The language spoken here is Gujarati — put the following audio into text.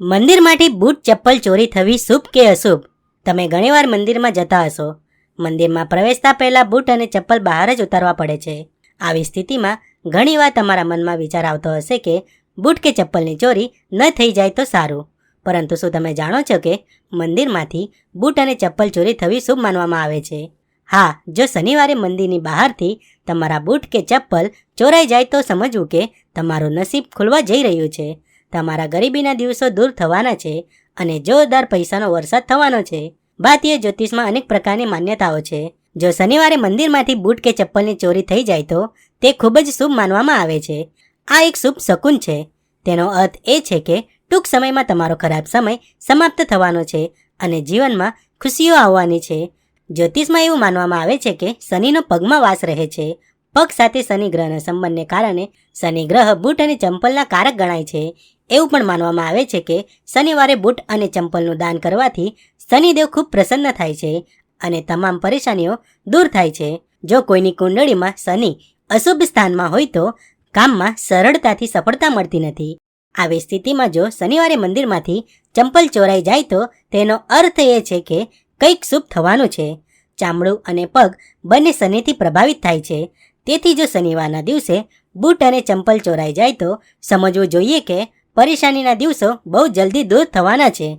મંદિરમાંથી બૂટ ચપ્પલ ચોરી થવી શુભ કે અશુભ? તમે ઘણીવાર મંદિરમાં જતા હશો. મંદિરમાં પ્રવેશતા પહેલા બૂટ અને ચપ્પલ બહાર જ ઉતારવા પડે છે. આવી સ્થિતિમાં ઘણીવાર તમારા મનમાં વિચાર આવતો હશે કે બૂટ કે ચપ્પલની ચોરી ન થઈ જાય તો સારું. પરંતુ શું તમે જાણો છો કે મંદિરમાંથી બૂટ અને ચપ્પલ ચોરી થવી શુભ માનવામાં આવે છે? હા, જો શનિવારે મંદિરની બહારથી તમારા બૂટ કે ચપ્પલ ચોરાઈ જાય તો સમજવું કે તમારું નસીબ ખુલવા જઈ રહ્યું છે. તમારા ગરીબીના દિવસો દૂર થવાના છે અને જોરદાર પૈસાનો વરસાદ થવાનો છે. ભારતીય જ્યોતિષમાં અનેક પ્રકારની માન્યતાઓ છે. જો શનિવારે મંદિરમાંથી બૂટ કે ચપ્પલની ચોરી થઈ જાય તો તે ખૂબ જ શુભ માનવામાં આવે છે. આ એક શુભ શકુન છે. તેનો અર્થ એ છે કે ટૂંક સમયમાં તમારો ખરાબ સમય સમાપ્ત થવાનો છે અને જીવનમાં ખુશીઓ આવવાની છે. જ્યોતિષમાં એવું માનવામાં આવે છે કે શનિનો પગમાં વાસ રહે છે. પગ સાથે શનિ ગ્રહના સંબંધને કારણે શનિ ગ્રહ બૂટ અને ચંપલના કારક ગણાય છે. એવું પણ માનવામાં આવે છે કે શનિવારે બૂટ અને ચંપલનું દાન કરવાથી શનિદેવ ખૂબ પ્રસન્ન થાય છે અને તમામ પરેશાનીઓ દૂર થાય છે. જો કોઈની કુંડળીમાં શનિ અશુભ સ્થાનમાં હોય તો કામમાં સરળતાથી સફળતા મળતી નથી. આવી સ્થિતિમાં જો શનિવારે મંદિરમાંથી ચંપલ ચોરાઈ જાય તો તેનો અર્થ એ છે કે કંઈક શુભ થવાનું છે. ચામડું અને પગ બંને શનિથી પ્રભાવિત થાય છે. તેથી જો શનિવારના દિવસે બૂટ અને ચંપલ ચોરાઈ જાય તો સમજવું જોઈએ કે પરેશાનીના દિવસો બહુ જલ્દી દૂર થવાના છે.